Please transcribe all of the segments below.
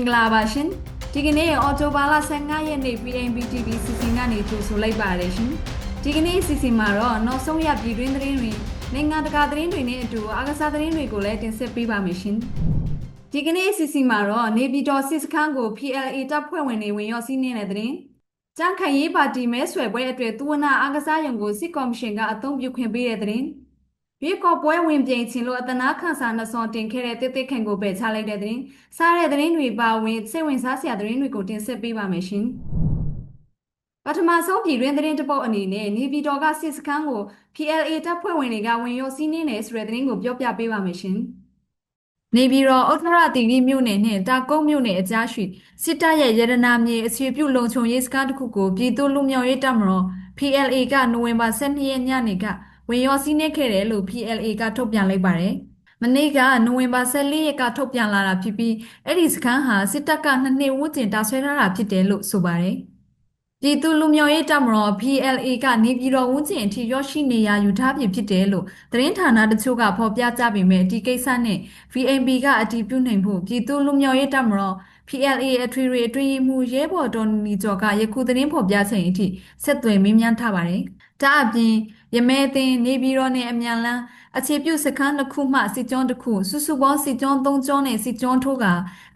င်္ဂလာပါရှင်ဒီကနေ့အော်တိုဘာလ15ရက်နေ့ PNBTV စီစဉ်ကနေကြိုဆိုလိုက်ပါတယ်ရှင်ဒီကနေ့စီစဉ်မှာတော့နောက်ဆုံးရပြည်တွင်းသတင်းတွေနိုင်ငံတကာသတင်းတွေနဲ့အတူအားကစားသတင်းတွေကိုလည်းတင်ဆက်ပေးပါမယ်ရှင်ဒီကနေ့စီစဉ်မှာတော့နေပြည်တော်စစ်စခန်းကို PLA တပ်ဖွဲ့ဝင်တွေဝင်ရောက်စီးနင်းတဲ့သတင်းကြန့်ခိုင်ရေးပါတီမဲဆွယ်ပွဲအတွက်သူဝနာအားကစားရုံကိုစစ်ကော်မရှင်ကအသုံးပြုခွင့်ပေးတဲ့သတင်း ရေကော့ပွဲဝင်ပြင်ချင်လို့အတနာခန့်စာနှစောတင်ခဲ့တဲ့တစ်တစ်ခန့်ကိုပယ်ချလိုက်တဲ့သတင်းစားတဲ့သတင်းတွေပါဝင်စိတ်ဝင်စားစရာသတင်းတွေကိုတင်ဆက်ပေးပါမယ်ရှင်ပထမဆုံးပြည်တွင်းသတင်းတစ်ပုဒ်အနေနဲ့နေပြည်တော်ကစစ်စခန်းကို PLA တပ်ဖွဲ့ဝင်တွေကဝင်ရောက်စီးနင်းတယ်ဆိုတဲ့သတင်းကိုပြောပြပေးပါမယ်ရှင်နေပြည်တော်ဥထရတီရီမြို့နယ်နဲ့တာကုန်းမြို့နယ်အကြားရှိစစ်တပ်ရဲ့ရတနာမြေအခြေပြုလုံခြုံရေးစခန်းတစ်ခုကိုပြည်သူ့လူမျိုးရေးတပ်မတော် PLA ကနိုဝင်ဘာ12ရက်ညနေက ဝင်ရောက်စီးနင်းခဲ့တယ်လို့ PLA ကထုတ်ပြန်လိုက်ပါတယ်။မနေ့ကနိုဝင်ဘာ14ရက်ကထုတ်ပြန်လာတာဖြစ်ပြီးအဲ့ဒီစခန်းဟာစစ်တပ်ကနှစ်နှစ်ဝန်းကျင်တာဆွဲထားတာဖြစ်တယ်လို့ဆိုပါတယ်။ပြည်သူလူမျိုးရေးတပ်မတော် PLA ကနေပြည်တော်ဝန်းကျင်အထိရောက်ရှိနေရယူထားပြီဖြစ်တယ်လို့သတင်းဌာနတချို့ကဖော်ပြကြပေမဲ့ဒီကိစ္စနဲ့ VNB ကအတည်ပြုနိုင်ဖို့ပြည်သူလူမျိုးရေးတပ်မတော် PLA အထွေထွေအတွင်းမှုရဲဘော်တော်နီကျော်ကယခုသတင်းဖော်ပြချိန်အထိဆက်သွယ်မေးမြန်းထားပါတယ်။ဒါအပြင် ရမဲအသင်းနေပြည်တော်နဲ့အမြန်လန်းအခြေပြုစခန်းတစ်ခုမှစစ်ကြောင်းတစ်ခုစုစုပေါင်းစစ်ကြောင်း၃ကြောင်းနဲ့စစ်ကြောင်းထိုးက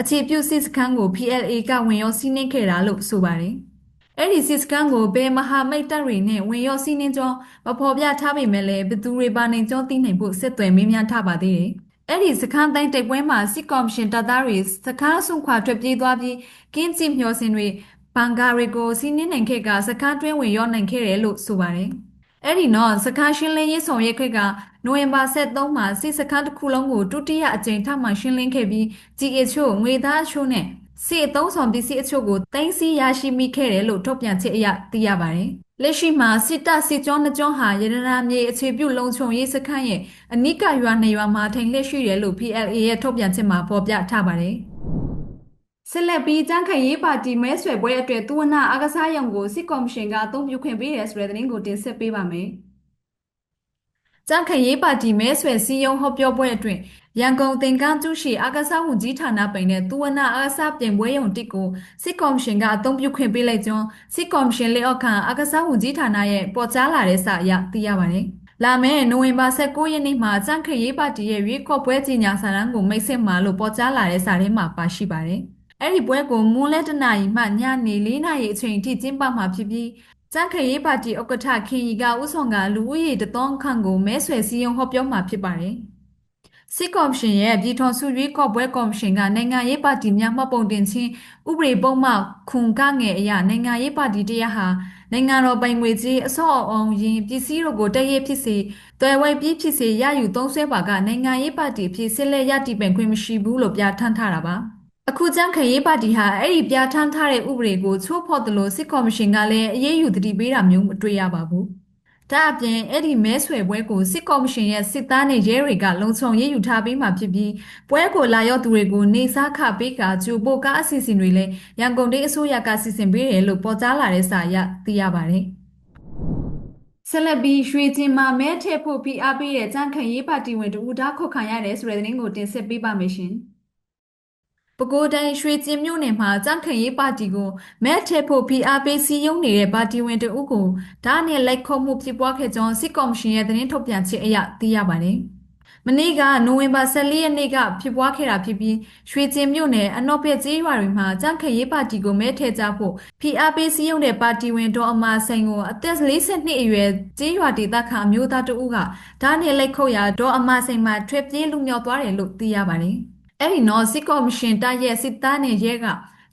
အခြေပြုစစ်စခန်းကို PLA ကဝင်ရောက်စီးနင်းခဲ့တာလို့ဆိုပါတယ်။အဲ့ဒီစစ်စကန်ကိုဘယ်မဟာမိတ်တပ်တွေနဲ့ဝင်ရောက်စီးနှင်းကြောင်းမဖော်ပြထားပေမဲ့လည်းဘသူတွေပါနိုင်ကြောင်းသိနိုင်ဖို့ဆက်သွယ်မေးမြန်းထားပါသေးတယ်။အဲ့ဒီစခန်းတိုင်းတိုက်ပွဲမှာစစ်ကော်မရှင်တပ်သားတွေစခန်းဆုံခွာထွက်ပြေးသွားပြီးကင်းကျစ်မျှော်စင်တွေဘန်ကာတွေကိုစီးနှင်းနိုင်ခဲ့ကစခန်းတွင်းဝင်ရောက်နိုင်ခဲ့တယ်လို့ဆိုပါတယ်။ အဲ့ဒီတော့စခန်းရှင်းလင်းရေးဆောင်ရွက်ခဲ့ကနိုဝင်ဘာ23မှာစစ်စခန်းတစ်ခုလုံးကိုဒုတိယအကြိမ်ထပ်မံရှင်းလင်းခဲ့ပြီး GH ချို့ငွေသားအချို့နဲ့စစ်အသုံးဆောင်ပစ္စည်းအချို့ကိုတင်စီရရှိမိခဲ့တယ်လို့ထုတ်ပြန်ချက်အရသိရပါတယ်။လက်ရှိမှာစစ်တပ်စစ်ကြောနှစ်ကြောဟာရတနာမြေအခြေပြုလုံခြုံရေးစခန်းရဲ့အနိကရွာနေရွာမှာထိုင်လက်ရှိတယ်လို့ PLA ရဲ့ထုတ်ပြန်ချက်မှာဖော်ပြထားပါတယ်။ ဆက်လက်ပြီးကြမ်းခိုင်ရေးပါတီမဲဆွယ်ပွဲအတွက်သူဝနာအားကစားရုံကိုစစ်ကော်မရှင်ကအသုံးပြုခွင့်ပေးတယ်ဆိုတဲ့သတင်းကိုတင်ဆက်ပေးပါမယ်။ကြမ်းခိုင်ရေးပါတီမဲဆွယ်စီယုံဟောပြောပွဲအတွင်းရန်ကုန်သင်္ကန်းကျူးရှိအားကစားဝန်ကြီးဌာနပိုင်တဲ့သူဝနာအားကစားပြင်ပွဲရုံတစ်ကိုစစ်ကော်မရှင်ကအသုံးပြုခွင့်ပေးလိုက်ကြောင်းစစ်ကော်မရှင်လက်အောက်ခံအားကစားဝန်ကြီးဌာနရဲ့ပေါ်ကြားလာတဲ့စာအရသိရပါတယ်။လာမယ့်နိုဝင်ဘာ16ရက်နေ့မှာကြန့်ခရေးပါတီရဲ့ရွေးကောက်ပွဲကြီးညာစာတမ်းကိုမိတ်ဆက်မှာလို့ပေါ်ကြားလာတဲ့စာထဲမှာပါရှိပါတယ်။ အဲ့ဒီပွဲကိုမွန်းလဲတနာရီမှညနေ၄နာရီအချိန်ထိကျင်းပမှာဖြစ်ပြီးကြန့်ခရေးပါတီဥက္ကဋ္ဌခင်ရီကဥဆောင်ကလူဦးရေတသောခန့်ကိုမဲဆွယ်စည်းရုံးဟောပြောမှာဖြစ်ပါတယ်။စစ်ကော်မရှင်ရဲ့ပြည်ထောင်စုရွေးကောက်ပွဲကော်မရှင်ကနိုင်ငံရေးပါတီများမှတ်ပုံတင်ခြင်းဥပဒေပုံမှခွန်ကငယ်အရနိုင်ငံရေးပါတီတရားဟာနိုင်ငံတော်ပိုင်ငွေကြီးအစော့အောင်ရင်ပစ္စည်းတို့ကိုတည့်ရဖြစ်စေတွယ်ဝိုက်ပြီးဖြစ်စေရယူသုံးဆွဲပါကနိုင်ငံရေးပါတီဖြစ်စစ်လက်ရတည်ပင်ခွင့်မရှိဘူးလို့ပြဋ္ဌာန်းထားတာပါ။ အခုကျန်းခရေးပါတီဟာအဲ့ဒီပြဋ္ဌာန်းထားတဲ့ဥပဒေကိုချိုးဖောက်တယ်လို့စစ်ကော်မရှင်ကလည်းအရေးယူတတိပေးတာမျိုးမတွေ့ရပါဘူး။ဒါအပြင်အဲ့ဒီမဲဆွယ်ပွဲကိုစစ်ကော်မရှင်ရဲ့စစ်သားနဲ့ရဲတွေကလုံခြုံရေးယူထားပေးမှဖြစ်ပြီးပွဲကိုလာရောက်သူတွေကိုနေစားခပေးကကြိုပို့ကားအစီအစဉ်တွေလည်းရန်ကုန်တိုင်းအစိုးရကစီစဉ်ပေးတယ်လို့ပေါ်ကြားလာတဲ့စာအရသိရပါတယ်။ဆက်လက်ပြီးရွှေကျင်မှာမဲထည့်ဖို့ဖိအားပေးတဲ့ကြံ့ခိုင်ရေးပါတီဝင်တူဓာတ်ခုတ်ခံရတယ်ဆိုတဲ့သတင်းကိုတင်ဆက်ပေးပါမယ်ရှင်။ ပဲခူးတိုင်းရွှေကျင်မြို့နယ်မှာကြံ့ခိုင်ရေးပါတီကိုမဲထည့်ဖို့ဖိအားပေးစီးရုံးနေတဲ့ပါတီဝင်တအုပ်ကိုဓာတ်နဲ့လိုက်ခုံမှုဖြစ်ပွားခဲ့ကြောင်းစစ်ကော်မရှင်ရဲ့သတင်းထုတ်ပြန်ချက်အရသိရပါတယ်။မနေ့ကနိုဝင်ဘာ14ရက်နေ့ကဖြစ်ပွားခဲ့တာဖြစ်ပြီးရွှေကျင်မြို့နယ်အနောက်ဘက်ကျေးရွာတွေမှာကြံ့ခိုင်ရေးပါတီကိုမဲထည့်ကြဖို့ဖိအားပေးစီးရုံးတဲ့ပါတီဝင်တော်အမာဆိုင်ကိုအသက်42အရွယ်ကျေးရွာဒေသခံအမျိုးသားတအုပ်ကဓာတ်နဲ့လိုက်ခုတ်ရာဒေါ်အမာဆိုင်မှာထွက်ပြေးလူမြောက်သွားတယ်လို့သိရပါတယ်။ အဲ့ဒီနော်စစ်ကော်မရှင်တပ်ရဲ့စစ်သားနဲ့ရဲက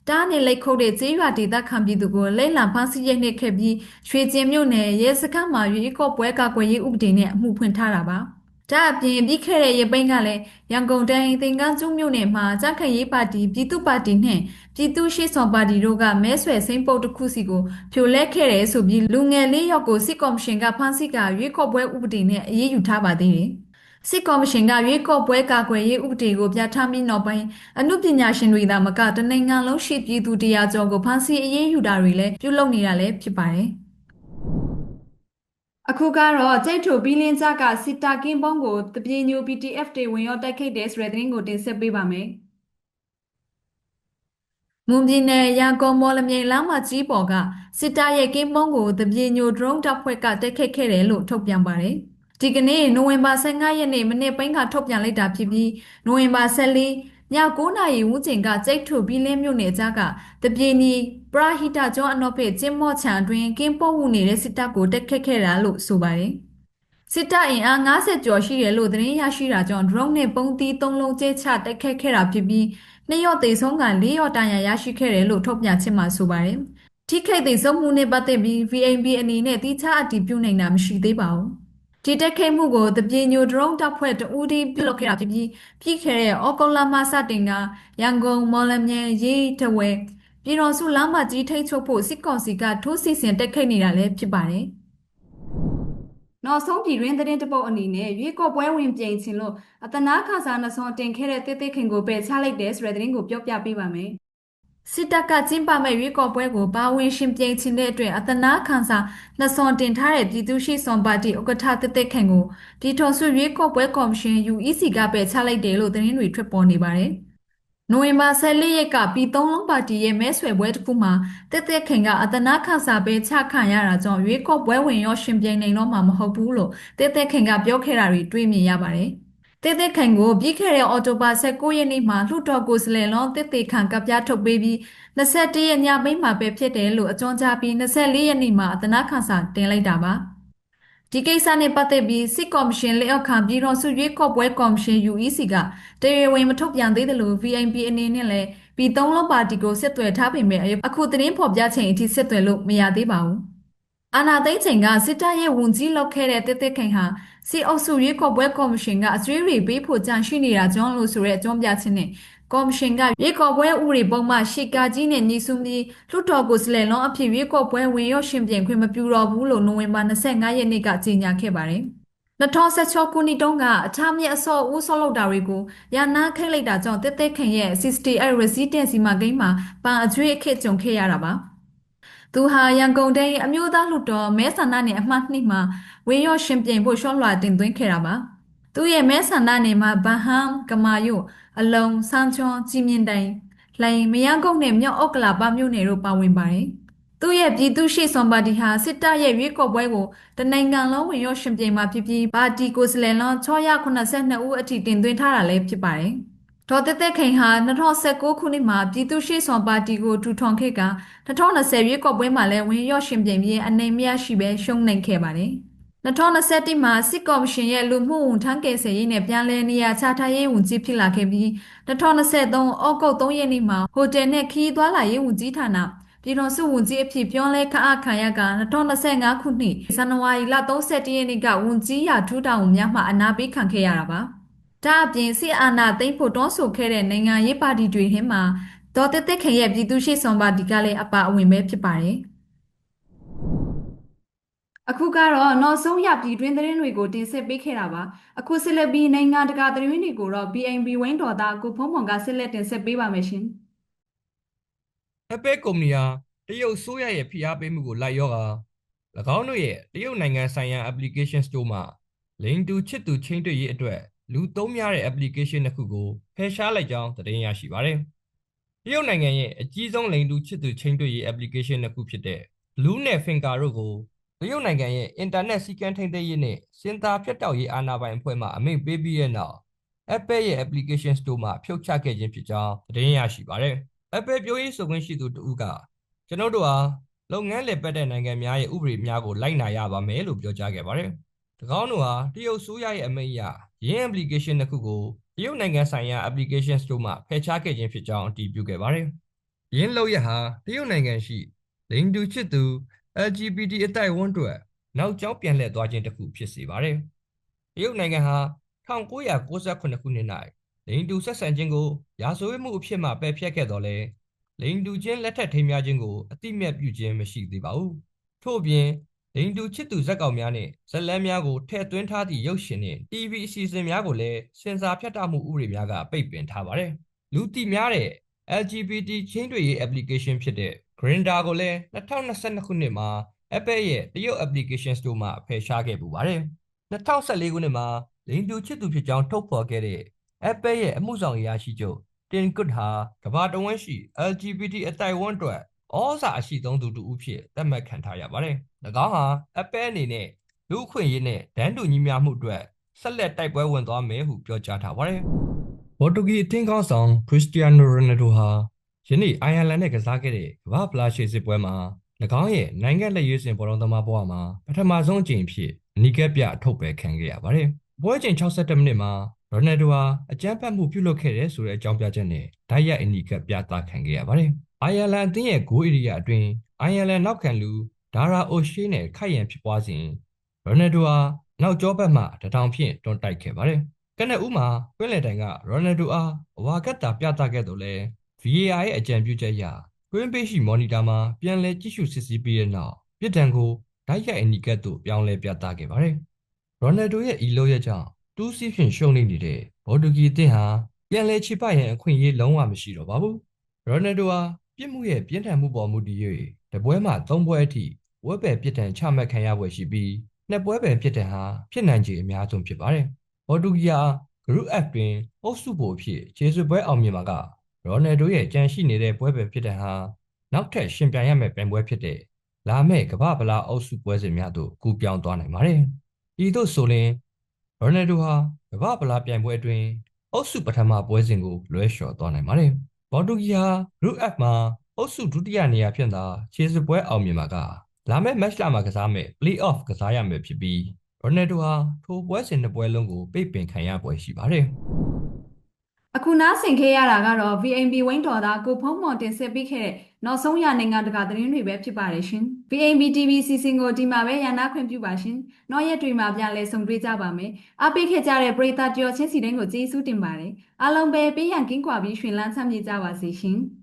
တားနဲ့လိုက်ခုတ်တဲ့ကျေးရွာဒေသခံပြည်သူကိုလိမ့်လံဖမ်းဆီးရနှိပ်ခဲ့ပြီးရွှေကျင်မြို့နယ်ရဲစခန်းမှာရွေးကောက်ပွဲကာကွယ်ရေးဥပဒေနဲ့အမှုဖွင့်ထားတာပါ။ဒါအပြင်ပြီးခဲ့တဲ့ရပိန်းကလည်းရန်ကုန်တိုင်းသင်္ကန်းကျွန်းမြို့နယ်မှာကြက်ခရေးပါတီပြည်သူ့ပါတီနဲ့ပြည်သူ့ရှေ့ဆောင်ပါတီတို့ကမဲဆွယ်စိမ့်ပုတ်တစ်ခုစီကိုဖြိုလဲခဲ့တယ်ဆိုပြီးလူငယ်လေးယောက်ကိုစစ်ကော်မရှင်ကဖမ်းဆီးကရွေးကောက်ပွဲဥပဒေနဲ့အရေးယူထားပါသေးတယ်။ စစ်ကော်မရှင်ကရွေးကောက်ပွဲကာကွယ်ရေးဥပဒေကိုပြဋ္ဌာန်းပြီးနောက်ပိုင်းအမှုပညာရှင်တွေသာမကတနိုင်ငံလုံးရှိပြည်သူတရားကျော်ကိုဖမ်းဆီးအရေးယူတာတွေလည်းပြုလုပ်နေတာလည်းဖြစ်ပါတယ်။အခုကတော့ကျိတ်ထိုဘီလင်းကြကစစ်တာကင်းပုံးကိုတပြေညို PDF တွေဝင်ရောက်တိုက်ခိုက်တဲ့ဆိုတဲ့သတင်းကိုတင်ဆက်ပေးပါမယ်။မွန်ပြည်နယ်ရန်ကုန်မော်လမြိုင်လမ်းမကြီးပေါ်ကစစ်တပ်ရဲ့ကင်းပုံးကိုတပြေညိုဒရုန်းတပ်ဖွဲ့ကတိုက်ခိုက်ခဲ့တယ်လို့ထုတ်ပြန်ပါတယ်။ ဒီကနေ့နိုဝင်ဘာ15ရက်နေ့မနေ့ပိုင်းကထုတ်ပြန်လိုက်တာဖြစ်ပြီးနိုဝင်ဘာ14ည9နာရီဝန်းကျင်ကကျိတ်ထုပြီးလင်းမြို့နယ်ကြားကတပြေနီပရာဟိတကျောင်းအနောက်ဘက်ကျင်းမော့ချံအတွင်းကင်းပုံးဝနေတဲ့စစ်တပ်ကိုတိုက်ခိုက်ခဲ့တာလို့ဆိုပါတယ်။စစ်တပ်အင်အား90ကျော်ရှိတယ်လို့သတင်းရရှိတာကြောင့် drone နဲ့ပုံသီး၃လုံးကျဲချတိုက်ခိုက်ခဲ့တာဖြစ်ပြီးနှစ်ရော့သေဆုံးက၄ရော့တန်ရာရရှိခဲ့တယ်လို့ထုတ်ပြန်ချက်မှာဆိုပါတယ်။ထိခိုက်သေဆုံးမှုနဲ့ပတ်သက်ပြီး VNB အနေနဲ့တိကျအတည်ပြုနိုင်တာမရှိသေးပါဘူး။ ဒီတက်ခဲမှုကိုတပြေညိုဒရုန်းတပ်ဖွဲ့တဦးတည်းပြုလုပ်ခဲ့တာဖြစ်ပြီးပြီးခဲ့တဲ့ဩဂုတ်လမှစတင်ကရန်ကုန်မော်လမြိုင်ရေးတဝဲပြည်တော်စုလမ်းမကြီးထိတ်ချုပ်ဖို့စစ်ကောင်စီကထိုးစစ်ဆင်တက်ခိတ်နေတာလည်းဖြစ်ပါတယ်။နောက်ဆုံးပြည်တွင်းသတင်းတပုတ်အနေနဲ့ရွေးကောက်ပွဲဝင်ပြိုင်ခြင်းလို့အတနာခါစာနစွန်တင်ခဲ့တဲ့တေးသေးခင်ကိုပယ်ချလိုက်တဲ့ဆိုတဲ့သတင်းကိုပြောပြပေးပါမယ်။ စစ်တပ်ကကျင်းပမဲ့ရွေးကောက်ပွဲကိုပါဝင်ရှင်ပြိုင်ခြင်းတဲ့အတွက်အတနာခန်စာနှစွန်တင်ထားတဲ့ပြည်သူ့ရှိစွန်ပါတီဥက္ကဋ္ဌတေးသေးခင်ကိုပြည်ထောင်စုရွေးကောက်ပွဲကော်မရှင် UEC ကပယ်ချလိုက်တယ်လို့သတင်းတွေထွက်ပေါ်နေပါတယ်။နိုဝင်ဘာ14ရက်ကပြည်သုံးလုံးပါတီရဲ့မဲဆွယ်ပွဲတစ်ခုမှာတက်တက်ခင်ကအတနာခစာပဲချခံရတာကြောင့်ရွေးကောက်ပွဲဝင်ရောရှင်ပြိုင်နိုင်တော့မှာမဟုတ်ဘူးလို့တက်တက်ခင်ကပြောခဲ့တာတွေတွေ့မြင်ရပါတယ်။ တက်တက်ခင်ကိုပြီးခဲ့တဲ့အော်တိုဘာ19ရက်နေ့မှာလွှတ်တော်ကိုယ်စားလှယ်လောတက်တက်ခံကပြထုတ်ပေးပြီး21ရက်ညပိုင်းမှာပဲဖြစ်တယ်လို့အကြောင်းကြားပြီး24ရက်နေ့မှာအတနာခစာတင်လိုက်တာပါ။ဒီကိစ္စနဲ့ပတ်သက်ပြီးစစ်ကော်မရှင်လက်အောက်ခံပြည်တော်စုရွေးကောက်ပွဲကော်မရှင် UEC ကတရားဝင်မထုတ်ပြန်သေးတယ်လို့ VIP အနေနဲ့လည်းပြည်သုံးလုံးပါတီကိုဆက်သွယ်ထားပေမဲ့အခုသတင်းဖော်ပြချိန်အထိဆက်သွယ်လို့မရသေးပါဘူး။အာနာသိန်းချိန်ကစစ်တပ်ရဲ့ဝန်ကြီးလောက်ခဲ့တဲ့တက်တက်ခိုင်ဟာ စီအုပ်စုရွေးကောက်ပွဲကော်မရှင်ကအကျွေးတွေပေးဖို့ကြံရှိနေတာကြောင့်လို့ဆိုတဲ့အကြောင်းပြချက်နဲ့ကော်မရှင်ကရွေးကောက်ပွဲဥပဒေပုံမှရှေကာကြီးနဲ့ညီစုပြီးလွှတ်တော်ကိုယ်စားလှယ်လောအဖြစ်ရွေးကောက်ပွဲဝင်ရောက်ရှင်ပြန်ခွင့်မပြုတော့ဘူးလို့နိုဝင်ဘာ25ရက်နေ့ကကြေညာခဲ့ပါတယ်။2016ခုနှစ်တုန်းကအထမြက်အစော့ဦးဆော့လောက်တာတွေကိုရနာခိတ်လိုက်တာကြောင့်တက်တက်ခင်ရဲ့68 residency မှာဂိမ်းမှာပန်အကျွေးအခက်ကြုံခဲ့ရတာပါ။ သူဟာရန်ကုန်တိုင်းအမျိုးသားလွှတ်တော်မဲဆန္ဒနယ်အမှတ်2မှာဝေရော့ရှင်ပြန်ဖို့ရှော့လွှာတင်သွင်းခဲ့တာပါ။သူရဲ့မဲဆန္ဒနယ်မှာဗဟမ်ကမာယိုအလုံစန်းချွန်ကြည်မြင့်တိုင်လှိုင်မရကုန်းနဲ့မြောက်ဩကလာပမြို့နယ်တို့ပါဝင်ပါတယ်။သူ့ရဲ့ပြည်သူ့ရှိစွန်ပါတီဟာစစ်တပ်ရဲ့ရွေးကောက်ပွဲကိုတနိုင်ငံလုံးဝင်ရောက်ရှင်ပြိုင်မှာဖြစ်ပြီးပါတီကိုယ်စားလှယ်လောင်း682ဦးအထိတင်သွင်းထားတာလည်းဖြစ်ပါတယ်။ ဒေါ်တက်တက်ခင်ဟာ2019ခုနှစ်မှာပြည်သူ့ရှိစွန်ပါတီကိုထူထောင်ခဲ့က2020ရွေးကောက်ပွဲမှာလည်းဝင်ရောက်ရှင်ပြိုင်ပြီးအနေမရရှိပဲရှုံးနိုင်ခဲ့ပါတယ်။2021မှာစစ်ကော်မရှင်ရဲ့လူမှုဝန်ထမ်းကယ်ဆယ်ရေးနဲ့ပြန်လည်နေရာချထားရေးဝန်ကြီးဖြစ်လာခဲ့ပြီး2023ဩဂုတ်3ရက်နေ့မှာဟိုတယ်နဲ့ခီးသွားလာရေးဝန်ကြီးဌာနပြည်တော်စုဝန်ကြီးအဖြစ်ပြောင်းလဲခန့်အပ်ခံရက2025ခုနှစ်ဇန်နဝါရီလ31ရက်နေ့ကဝန်ကြီးရာထူးတောင်များမှအနာပေးခံခဲ့ရတာပါ။ ဒါအပြင်စစ်အာဏာသိမ်းဖို့တွန်းဆိုခဲ့တဲ့နိုင်ငံရေးပါတီတွေထဲမှာဒေါ်တက်တက်ခင်ရဲ့ပြည်သူ့ရှိဆောင်ပါတီကလည်းအပါအဝင်ပဲဖြစ်ပါတယ်။အခုကတော့နောက်ဆုံးရပြည်တွင်းသတင်းတွေကိုတင်ဆက်ပေးခဲ့တာပါအခုဆက်လက်ပြီးနိုင်ငံတကာသတင်းတွေကိုတော့ BNB ဝိုင်းတော်သားကိုဖုံးဖုံကဆက်လက်တင်ဆက်ပေးပါမယ်ရှင်အပဲကုမ္ပဏီဟာတရုတ်ဆိုးရရဲ့ဖိအားပေးမှုကိုလိုက်ရောက၎င်းတို့ရဲ့တရုတ်နိုင်ငံဆိုင်ရာ application store မှာလိန်တူချစ်သူချင်းတွေ့ရေးအတွက် လူသုံးများတဲ့ application တစ်ခုကိုဖယ်ရှားလိုက်ကြောင်းသတင်းရရှိပါတယ်။တရုတ်နိုင်ငံရဲ့အကြီးဆုံးလိန်တူချစ်သူချင်းတွေ့ရေး application တစ်ခုဖြစ်တဲ့ Blue နဲ့ Finger တို့ကိုတရုတ်နိုင်ငံရဲ့အင်တာနက်စီကံထိန်းသိမ်းရေးနဲ့စင်တာဖြတ်တောက်ရေးအာဏာပိုင်အဖွဲ့မှအမိန့်ပေးပြီးတဲ့နောက် Apple ရဲ့ application store မှာဖြုတ်ချခဲ့ခြင်းဖြစ်ကြောင်းသတင်းရရှိပါတယ်။ Apple ပြောရေးဆိုခွင့်ရှိသူတဦးကကျွန်တော်တို့ဟာလုပ်ငန်းလည်ပတ်တဲ့နိုင်ငံများရဲ့ဥပဒေများကိုလိုက်နာရပါမယ်လို့ပြောကြားခဲ့ပါတယ်။၎င်းတို့ဟာတရုတ်ဆိုးရရဲ့အမိန့်အရ ရင်း application တစ်ခုကိုတရုတ်နိုင်ငံဆိုင်ရာ application store မှာဖယ်ရှားခဲ့ခြင်းဖြစ်ကြောင်းအတည်ပြုခဲ့ပါတယ်။ရင်းလောက်ရဟာတရုတ်နိုင်ငံရှိလိန်တူချစ်သူ LGBT အတိုက်အဝန်းတွေနောက်ကျောင်းပြန်လှည့်သွားခြင်းတစ်ခုဖြစ်စေပါတယ်။တရုတ်နိုင်ငံဟာ1998ခုနှစ်၌လိန်တူဆက်ဆံခြင်းကိုရာဇဝတ်မှုအဖြစ်မှပယ်ဖျက်ခဲ့တော်လဲလိန်တူချင်းလက်ထက်ထိမ်းများခြင်းကိုအတိမတ်ပြုခြင်းမရှိသေးပါဘူး။ထို့ပြင် လိန်တူချစ်သူဇက်ကောင်များနှင့်ဇက်လန်းများကိုထည့်သွင်းထားသည့်ရုပ်ရှင်နှင့် TV အစီအစဉ်များကိုလည်းစင်စာဖြတ်တောက်မှုဥပဒေများကပိတ်ပင်ထားပါတယ်။လူတီများတဲ့ LGBT ချင်းတွေရေး application ဖြစ်တဲ့ Grindr ကိုလည်း2022ခုနှစ်မှာ Apple ရဲ့တရုတ် application store မှာဖယ်ရှားခဲ့ပူပါတယ်။2014ခုနှစ်မှာလိန်တူချစ်သူဖြစ်ကြောင်းထုတ်ဖော်ခဲ့တဲ့ Apple ရဲ့အမှုဆောင်အရာရှိချုပ်တင်ကွတ်ဟာကမ္ဘာတဝန်းရှိ LGBT အတိုင်ဝန်းအတွက်ဩဇာအရှိဆုံးသူတူဦးဖြစ်သတ်မှတ်ခံထားရပါတယ်။၎ င်းဟာ Apple အနေနဲ့လူ့အခွင့်အရေးနဲ့ဒန်းတူညီမျှမှုအတွက်ဆက်လက်တိုက်ပွဲဝင်သွားမယ်ဟုပြောကြားထားပါတယ်။ပေါ်တူဂီအသင်းကောင်းဆောင်ခရစ္စတီယာနိုရိုနယ်ဒိုဟာယနေ့အိုင်ယာလန်နဲ့ကစားခဲ့တဲ့ကမ္ဘာဖလားရှေ့စစ်ပွဲမှာ၎င်းရဲ့နိုင်ငံလက်ရွေးစင်ဘောလုံးသမားဘဝမှာပထမဆုံးအကြိမ်ဖြစ်အနီးကပ်ပြအထုတ်ပယ်ခံခဲ့ရပါတယ်။ပွဲချိန်62မိနစ်မှာရိုနယ်ဒိုဟာအကြမ်းဖက်မှုပြုလုပ်ခဲ့တဲ့ဆိုတဲ့အကြောင်းပြချက်နဲ့ဓာတ်ရိုက်အနီးကပ်ပြသခံခဲ့ရပါတယ်။အိုင်ယာလန်အသင်းရဲ့ဂိုးဧရိယာအတွင်းအိုင်ယာလန်နောက်ခံလူ ဒါရာအိုရှိနဲ့ခိုက်ရန်ဖြစ်ပွားစဉ်ရိုနယ်ဒိုဟာနောက်ကျောဘက်မှတထောင်ဖြင့်တွန်းတိုက်ခဲ့ပါတယ်။ကနက်ဦးမှာပွင့်လယ်တိုင်ကရိုနယ်ဒိုအားအဝါကတ်တာပြသခဲ့တော့လဲ VAR ရဲ့အကြံပြုချက်အရကွင်းပေးရှိမော်နီတာမှာပြန်လည်ကြည့်ရှုစစ်ဆေးပြီးတဲ့နောက်ပြစ်ဒဏ်ကိုဓာတ်ရိုက်အနီးကပ်သို့ပြောင်းလဲပြသခဲ့ပါတယ်။ရိုနယ်ဒိုရဲ့ဤလို့ရကြောင့်တူးစီးဖြင့်ရှုံးနေနေတဲ့ဘော်ဒူဂီအသင်းဟာပြန်လည်ချစ်ပရန်အခွင့်အရေးလုံးဝမရှိတော့ပါဘူး။ရိုနယ်ဒိုဟာပြစ်မှုရဲ့ပြင်းထန်မှုပေါ်မူတည်၍တပွဲမှ၃ပွဲအထိ ဝက်ပယ်ပြစ်ဒဏ်ချမှတ်ခံရပွဲရှိပြီးနှစ်ပွဲပယ်ပြစ်ဒဏ်ဟာဖြစ်နိုင်ခြေအများဆုံးဖြစ်ပါတယ်။ဘော်ဒူဂီယာ Group F တွင်အုပ်စုပိုအဖြစ်ခြေစွပ်ပွဲအောင်မြင်မှာကရိုနယ်ဒိုရဲ့ကြံရှိနေတဲ့ပွဲပယ်ဖြစ်တဲ့ဟာနောက်ထပ်ရှင်ပြိုင်ရမယ့်ပြိုင်ပွဲဖြစ်တဲ့လာမယ့်ကမ္ဘာဗလာအုပ်စုပွဲစဉ်များသို့ကူးပြောင်းသွားနိုင်ပါတယ်။ဤသို့ဆိုရင်ရိုနယ်ဒိုဟာကမ္ဘာဗလာပြိုင်ပွဲအတွင်းအုပ်စုပထမပွဲစဉ်ကိုလွဲချော်သွားနိုင်ပါတယ်။ဘော်တူဂီဟာ Group F မှာအုပ်စုဒုတိယနေရာဖြင့်သာခြေစွပ်ပွဲအောင်မြင်မှာက လာမယ့် match လာမှာကစားမယ့် play-off ကစားရမယ်ဖြစ်ပြီးရိုနယ်ဒိုဟာထိုပွဲစဉ်နှစ်ပွဲလုံးကိုပိတ်ပင်ခံရပွဲရှိပါတယ်။အခုနားဆင်ခဲ့ရတာကတော့ VNB ဝင်းတော်သားကိုဖုံးမော်တင်ဆက်ပေးခဲ့တဲ့နောက်ဆုံးရနိုင်ငံတကာသတင်းတွေပဲဖြစ်ပါတယ်ရှင်။ VNB TV စီစဉ်ကိုဒီမှာပဲရန်နာခွင့်ပြုပါရှင်။နောက်ရက်တွေမှာပြန်လည်ဆုံတွေ့ကြပါမယ်။အားပေးခဲ့ကြတဲ့ပရိသတ်ကြောချင်းစီတိုင်းကိုကျေးဇူးတင်ပါတယ်။အားလုံးပဲပေးရန်ကင်းကွာပြီးရှင်လန်းချမ်းမြေ့ကြပါစေရှင်။